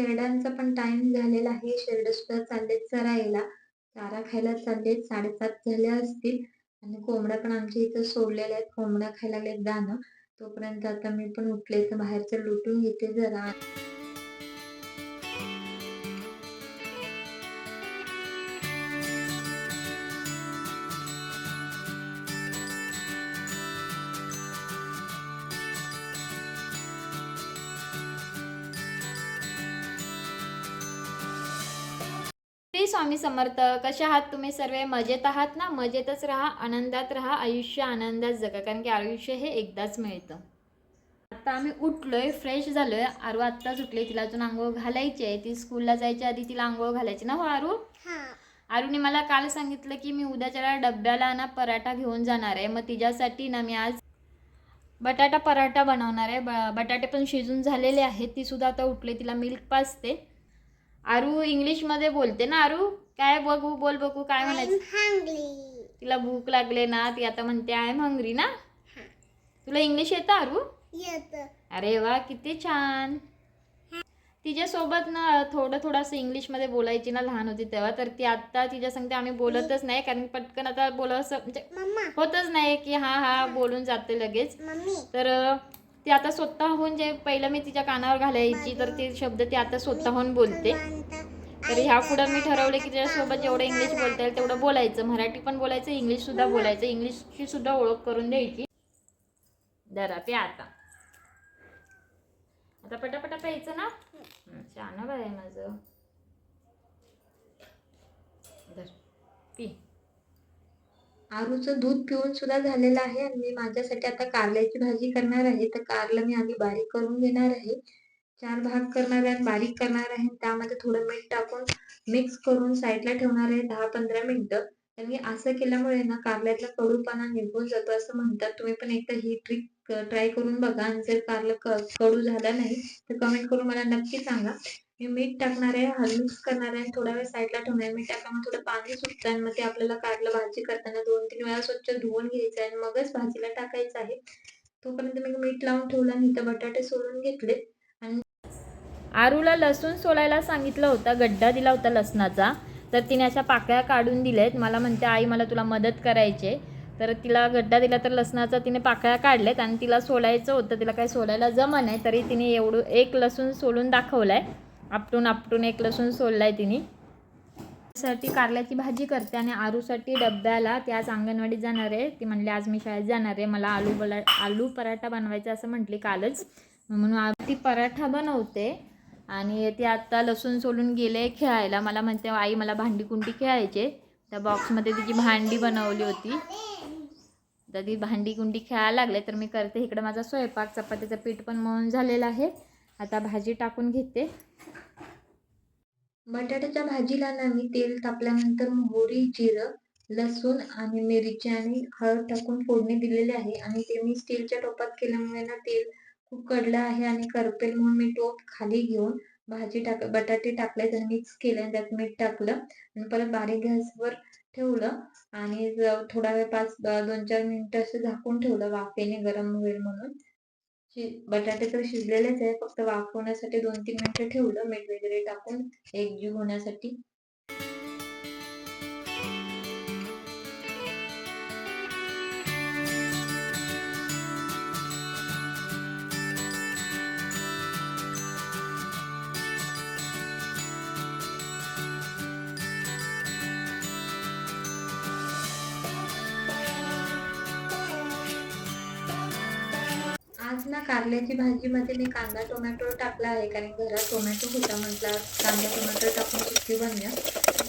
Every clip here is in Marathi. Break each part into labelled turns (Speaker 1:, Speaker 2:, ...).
Speaker 1: शेरडांचा पण टाइम झालेला आहे. शेरड सुद्धा चाललेत चरायला चारा खायला चाललेत. साडेसात झाले असतील. आणि कोंबड्या पण आमच्या इथं सोडलेल्या आहेत. कोंबड्या खायला लागलेत दाणं. तोपर्यंत आता मी पण उठले. तर बाहेरचं लुटून घेते जरा.
Speaker 2: स्वामी समर्थ कशा आहात तुम्ही सर्व? मजेत आहात ना? मजेतच राहा आनंदात राहा आयुष्य आनंदात जगा कारण की आयुष्य हे एकदाच मिळतं. आता आम्ही उठलोय फ्रेश झालोय. आरू आत्ताच उठले तिला अजून आंघोळ घालायची आहे. ती स्कूलला जायच्या आधी तिला आंघोळ घालायची ना हो आरू? आरूने मला काल सांगितलं की मी उद्याच्या डब्याला ना पराठा घेऊन जाणार आहे. मग तिच्यासाठी ना मी आज बटाटा पराठा बनवणार आहे. ब बटाटे पण शिजून झालेले आहेत. ती सुद्धा आता उठले तिला मिल्क पाजते. आरू इंग्लिशमध्ये बोलते ना आरू? काय बघू बोल बघू काय म्हणायचं. तिला भूक लागले ना ती आता म्हणते आय एम हंग्री ना? तुला इंग्लिश येतं आरू?
Speaker 3: येत.
Speaker 2: अरे वा किती छान. तिच्यासोबत ना थोडं थोडंसं इंग्लिशमध्ये बोलायची ना लहान होती तेव्हा तर ती आत्ता तिच्या सांगते आम्ही बोलतच नाही कारण पटकन आता बोलावं म्हणजे होतच नाही की हा हा बोलून जाते लगेच. तर ती आता स्वतःहून जे पहिलं मी तिच्या कानावर घालायची तर ते शब्द ती आता स्वतःहून बोलते. तर ह्या पुढं मी ठरवलं की त्याच्यासोबत जेवढं इंग्लिश बोलता येईल तेवढं बोलायचं. मराठी पण बोलायचं इंग्लिश सुद्धा बोलायचं. इंग्लिशची सुद्धा ओळख करून द्यायची. दरा पे आता. आता पटापटा प्यायचं ना? हं, छान बाय माझं. धर, पी.
Speaker 1: आरूचं दूध पिऊन सुद्धा झालेलं आहे आणि मी माझ्यासाठी आता कारल्याची भाजी करणार आहे. तर कारलं मी आधी बारीक करून घेणार आहे. चार भाग करणार आहे आणि बारीक करणार आहे. त्यामध्ये थोडं मीठ टाकून मिक्स करून साईडला ठेवणार आहे दहा पंधरा मिनिटं. कारण की असं केल्यामुळे ना कारल्यातला कडूपणा निघून जातो असं म्हणतात. तुम्ही पण एकदा ही ट्रिक ट्राय करून बघा. आणि जर कारलं कडू झालं नाही तर कमेंट करून मला नक्की सांगा. मी मीठ टाकणार आहे हळद करणार आहे आणि थोडा वेळ साईडला ठेवणार आहे. मीठ टाकल्यामुळे थोडं पाणी सुटतं आणि मग ते आपल्याला काढलं भाजी करताना दोन तीन वेळा स्वच्छ धुवून घ्यायचं आहे. आणि मगच भाजीला टाकायचं आहे. तोपर्यंत मी मीठ लावून ठेवलं आणि इथं बटाटे सोलून घेतले.
Speaker 2: आणि आरूला लसूण सोलायला सांगितलं होतं गड्डा दिला होता लसणाचा. तर तिने अशा पाकळ्या काढून दिल्यात. मला म्हणते आई मला तुला मदत करायची आहे. तर तिला गड्डा दिला तर लसणाचा तिने पाकळ्या काढल्यात आणि तिला सोलायचं होतं. तिला काही सोलायला जमा नाही तरी तिने एवढं एक लसूण सोलून आहे आपटून आपटून एक लसूण सोललाय तिने. साठी कारल्याची भाजी करते आणि आरूसाठी डब्याला ते आज अंगणवाडीत जाणार आहे. ती म्हणली आज मी शाळेत जाणार आहे. मला आलू बला आलू पराठा बनवायचा असं म्हटली कालच. म्हणून आज ती पराठा बनवते आणि ती आत्ता लसूण सोलून गेले खेळायला. मला म्हणते आई मला भांडी कुंडी खेळायचे. त्या बॉक्समध्ये तिची भांडी बनवली होती. तर ती भांडी कुंडी खेळायला लागले. तर मी करते. इकडं माझा स्वयंपाक चपातीचं पीठ पण मळून झालेलं आहे. आता भाजी टाकून घेते.
Speaker 1: बटाट्याच्या भाजीला ना मी तेल तापल्यानंतर मोहरी जिरं लसूण आणि मिरची आणि हळद टाकून फोडणी दिलेली आहे आणि ते मी स्टीलच्या टोपात केल्यामुळे ना तेल खूप कडलं आहे आणि करपेल म्हणून मी टोप खाली घेऊन भाजी टाक बटाटे टाकले तर मिक्स केले. आणि त्यात मीठ टाकलं आणि परत बारीक गॅसवर ठेवलं आणि थोडा वेळ पाच दोन चार मिनिटं असं झाकून ठेवलं वाफेने गरम होईल म्हणून. शि- बटाटे तर शिजलेलेच आहे फक्त वाफवण्यासाठी दोन तीन मिनिटं ठेवलं. मीठ वगैरे टाकून एकजीव होण्यासाठी. कारल्याची भाजीमध्ये मी कांदा टोमॅटो टाकला आहे. कारण घरात टोमॅटो होता म्हटला कांदा टोमॅटो टाकून सुकी बनल्या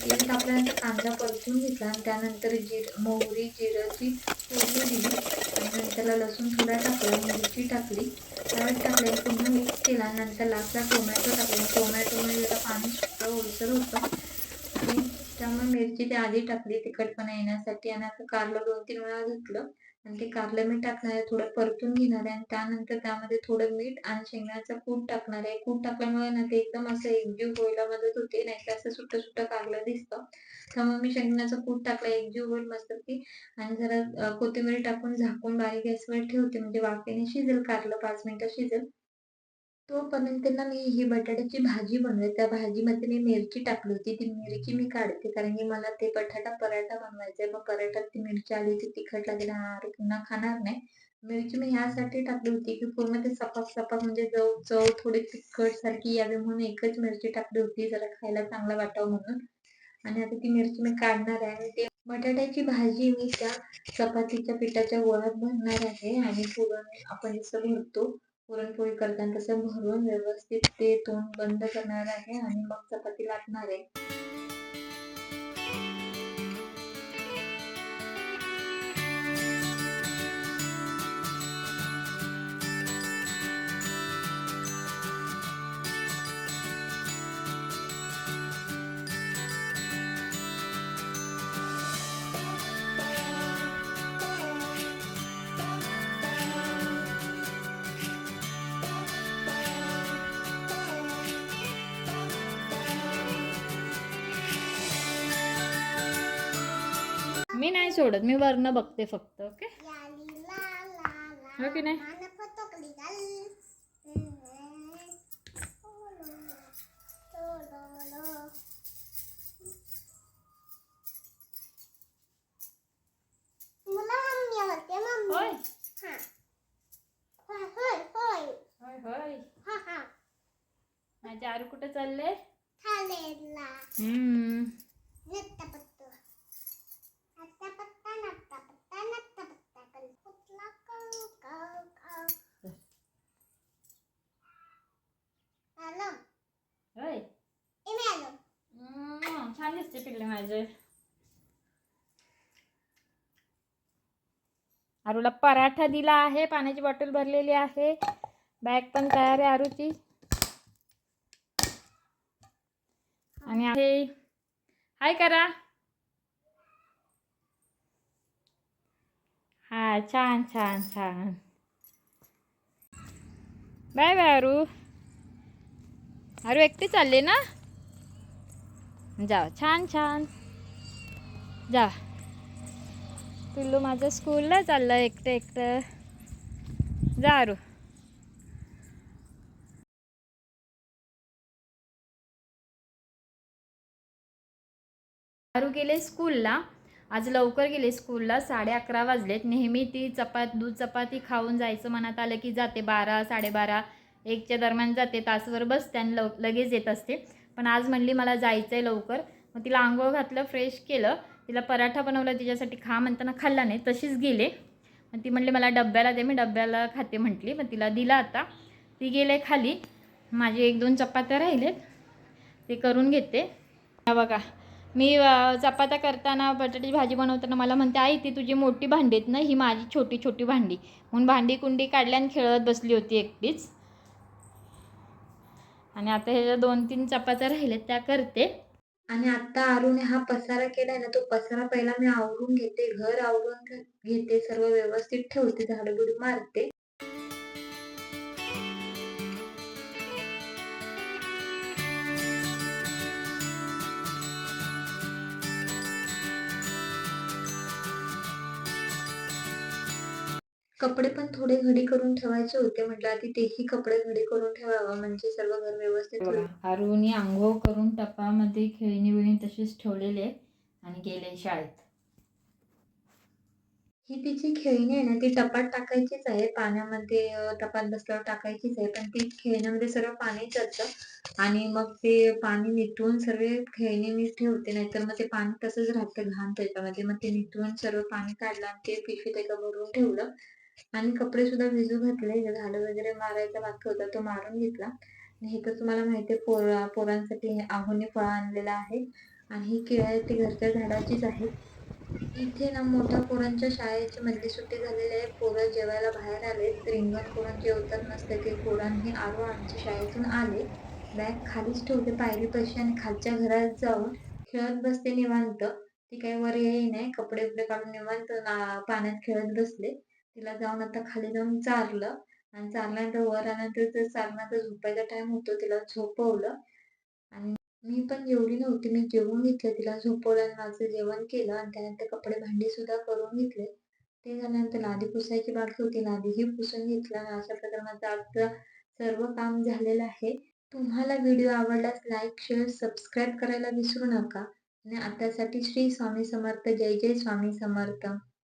Speaker 1: तेल टाकल्यानंतर कांदा परतून घेतला आणि त्यानंतर जीर मोहरी जिराची फोडणी दिली. आणि नंतरला लसूण थोडा टाकला मिरची टाकली. हळद टाकली पुन्हा मिक्स केला. नंतर लास्टला टोमॅटो टाकला. टोमॅटोमध्ये जरा पाणी सुटतं ओलसर होतं. त्यामुळे मिरची ते आधी टाकली तिखटपणा येण्यासाठी. आणि आता कारलं दोन तीन वेळा घेतलं आणि ते कारलं मीठ टाकणार आहे थोडं परतून घेणार आहे आणि त्यानंतर त्यामध्ये थोडं मीठ आणि शेंगण्याचं कूट टाकणार आहे. कूट टाकल्यामुळे ना ते एकदम असं एकजीव व्हायला मदत होते नाही तर असं सुट्ट सुट्ट कारलं दिसतं. त्यामुळे मी शेंगण्याचं कूट टाकलं एकजीव होईल मस्त आणि जरा कोथिंबीर टाकून झाकून बारीक गॅसवर ठेवते म्हणजे वाफेने शिजेल कारलं पाच मिनिटं शिजेल. तोपर्यंत ना मी ही बटाट्याची भाजी बनवली त्या भाजीमध्ये मी मिरची टाकली होती. ती मिरची मी काढते कारण की मला ते बटाटा पराठा बनवायचा आहे. मग पराठ्यात ती मिरची आली होती तिखट लागेल पुन्हा खाणार नाही. मिरची मी ह्यासाठी टाकली होती की पूर्ण ते सपाक-सपाक म्हणजे चव चव थोडी तिखट सारखी यावी म्हणून एकच मिरची टाकली होती. जरा खायला चांगला वाटावं म्हणून. आणि आता ती मिरची मी काढणार आहे आणि ते बटाट्याची भाजी मी त्या चपातीच्या पिठाच्या गोळ्यात भरणार आहे आणि पुरण आपण जसं भरतो पुरणपोळी करताना तसं भरून व्यवस्थित ते तोंड बंद करणार आहे आणि मग चपाती लाटणार आहे.
Speaker 2: नाही सोडत. मी वरनं बघते फक्त ओके? हो की नाही? छान माझे. आरूला पराठा दिला आहे पाण्याची बॉटल भरलेली आहे. बॅग पण तयार आहे आरूची. आणि आहे हाय करा. हा छान छान छान. बाय बाय अरू अरू एकटी चालले ना? जा छान छान. जा. पिल्लू माझं स्कूलला चाललं एकटं एकटं. जा आरू. दारू गेले स्कूलला आज लवकर गेले स्कूलला साडे अकरा वाजलेत. नेहमी ती चपात दूध चपाती खाऊन जायचं मनात आलं की जाते बारा साडेबारा. एकच्या दरम्यान जाते तासभर बसते आणि लव लगेच येत असते. पण आज म्हणली मला जायचं आहे लवकर. मग तिला आंघोळ घातलं फ्रेश केलं. तिला पराठा बनवला तिच्यासाठी खा म्हणताना खाल्ला नाही तशीच गेले. मग ती म्हणली मला डब्याला दे मी डब्याला खाते म्हटली. मग तिला दिला आता. ती गेले खाली. माझे एक दोन चपात्या राहिलेत. ते करून घेते. बघा मी चपात्या करताना बटाट्याची भाजी बनवताना मला म्हणते आई ती तुझी मोठी भांडी आहेत ना ही माझी छोटी छोटी भांडी. म्हणून भांडी कुंडी काढल्या आणि खेळत बसली होती एकटीच. आणि आता ह्याच्या दोन तीन चपात्या राहिल्यात त्या करते.
Speaker 1: आणि आता अरुणे हा पसारा केलाय ना तो पसारा पहिला मी आवरून घेते घर आवरून घेते सर्व व्यवस्थित ठेवते झाडू बिडू मारते. कपडे पण थोडे घडी करून ठेवायचे होते. म्हटलं आधी तेही कपडे घडी करून ठेवावं. म्हणजे सर्व घर व्यवस्थित होईल.
Speaker 2: आरुनी आंघोळ करून टपामध्ये खेळणी बिळणी तशीच ठेवलेले आहे आणि गेले शाळेत.
Speaker 1: ही तिची खेळणी आहे ना ती टपात टाकायचीच आहे. पाण्यामध्ये अ, टपात बसल्यावर टाकायचीच आहे. पण ती खेळण्यामध्ये सर्व पाणी जातं. आणि मग ते पाणी निथळून सर्व खेळणी मी ठेवते. नाहीतर मग ते पाणी तसंच राहतं घाण त्याच्यामध्ये. मग ते निथळून सर्व पाणी काढलं आणि ते पिशवीत एका भरून ठेवलं. आणि कपडे सुद्धा भिजू घातले झाडं वगैरे मारायचा बाकी होता तो मारून घेतला. आणि हे तर तुम्हाला माहिती आहे पोरा पोरांसाठी हे फळ फळं आणलेलं आहे. आणि ही केळं आहे ती घरच्या झाडाचीच आहे. इथे ना मोठ्या पोरांच्या शाळेची मधली सुट्टी झालेली आहे. पोरं जेवायला बाहेर आले रिंगण पोरं जेवतात नसते ते पोरांनी आरो आमच्या शाळेतून आले. बॅग खालीच ठेवते पायरी पैसे आणि खालच्या घरात जाऊन खेळत बसते निवांत. ती काही वर येई नाही कपडे उपडे काढून निवांत पाण्यात खेळत बसले. तिला जाऊन आता खाली जाऊन चारलं. आणि चारल्यानंतर वर आल्यानंतर तर चारण्याचा झोपायचा टाइम होतो तिला झोपवलं. आणि मी पण जेवली नव्हती. मी जेवून घेतलं. तिला झोपवलं आणि माझं जेवण केलं. आणि त्यानंतर कपडे भांडी सुद्धा करून घेतले. ते झाल्यानंतर लादी पुसायची बाकी होती. नादीही पुसून घेतलं. आणि अशा प्रकारे माझं आजचं सर्व काम झालेलं आहे. तुम्हाला व्हिडिओ आवडल्यास लाईक शेअर सबस्क्राईब करायला विसरू नका. आणि आतासाठी श्री स्वामी समर्थ. जय जय स्वामी समर्थ.